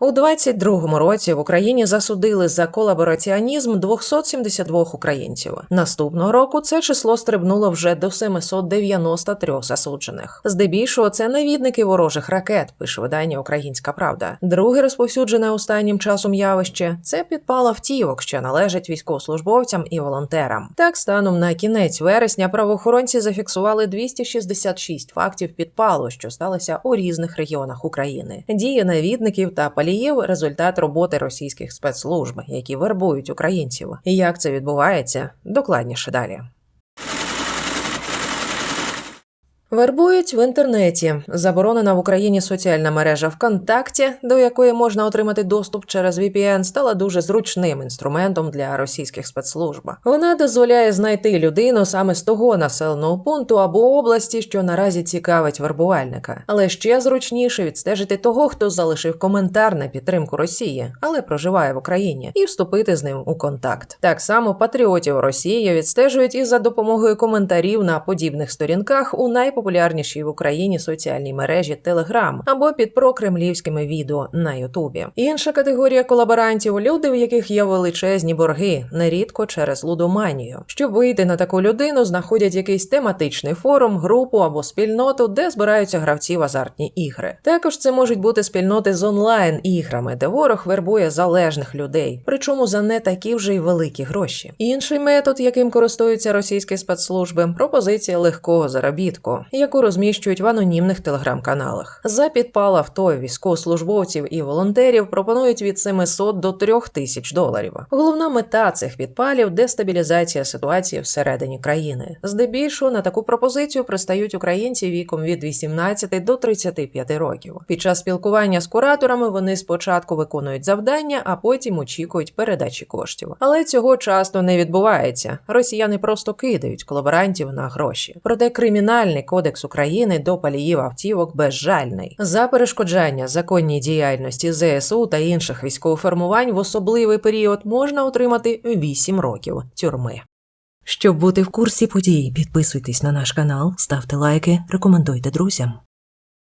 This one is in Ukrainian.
У 22-му році в Україні засудили за колабораціонізм 272 українців. Наступного року це число стрибнуло вже до 793 засуджених. Здебільшого це навідники ворожих ракет, пише видання Українська Правда. Друге розповсюджене останнім часом явище це підпал автівок, що належать військовослужбовцям і волонтерам. Так, станом на кінець вересня правоохоронці зафіксували 266 фактів підпалу, що сталося у різних регіонах України. Дії навідників та паліїв результат роботи російських спецслужб, які вербують українців. І як це відбувається, докладніше далі. Вербують в інтернеті. Заборонена в Україні соціальна мережа ВКонтакті, до якої можна отримати доступ через VPN, стала дуже зручним інструментом для російських спецслужб. Вона дозволяє знайти людину саме з того населеного пункту або області, що наразі цікавить вербувальника. Але ще зручніше відстежити того, хто залишив коментар на підтримку Росії, але проживає в Україні, і вступити з ним у контакт. Так само патріотів Росії відстежують і за допомогою коментарів на подібних сторінках у найпопулярніших найпопулярнішій в Україні соціальній мережі Telegram або під прокремлівськими відео на Ютубі. Інша категорія колаборантів люди, в яких є величезні борги, нерідко через лудоманію. Щоб вийти на таку людину, знаходять якийсь тематичний форум, групу або спільноту, де збираються гравці в азартні ігри. Також це можуть бути спільноти з онлайн іграми, де ворог вербує залежних людей, причому за не такі вже й великі гроші. Інший метод, яким користуються російські спецслужби, пропозиція легкого заробітку яку розміщують в анонімних телеграм-каналах. За підпал авто військовослужбовців і волонтерів пропонують від 700 до 3000 доларів. Головна мета цих підпалів дестабілізація ситуації всередині країни. Здебільшого на таку пропозицію пристають українці віком від 18 до 35 років. Під час спілкування з кураторами вони спочатку виконують завдання, а потім очікують передачі коштів. Але цього часто не відбувається. Росіяни просто кидають колаборантів на гроші. Проте кримінальний кодекс України до паліїв автівок безжальний за перешкоджання законній діяльності ЗСУ та інших військових формувань в особливий період можна отримати 8 років тюрми. Щоб бути в курсі подій, підписуйтесь на наш канал, ставте лайки, рекомендуйте друзям.